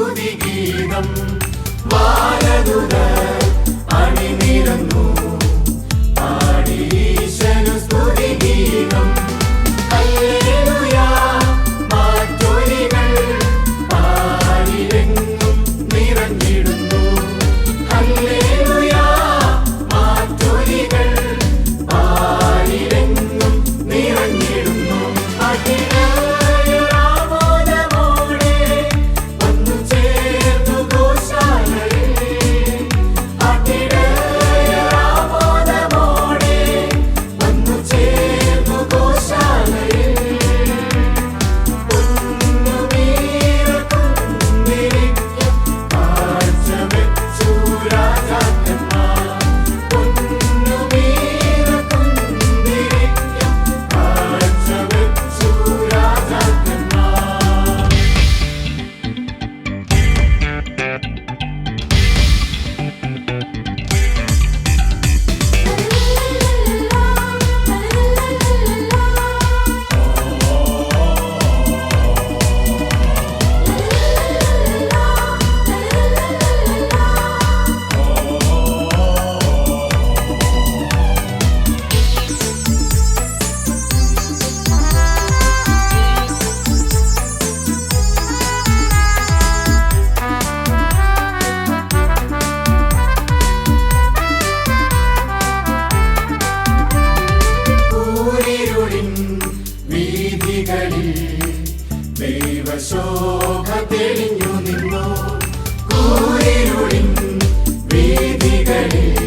സ്തുതിഗീതം വാരതുട വഴികളിൽ ദൈവശോഭ തെളിഞ്ഞു നിന്നോ. കൂരിരുളിൻ വേദികളിൽ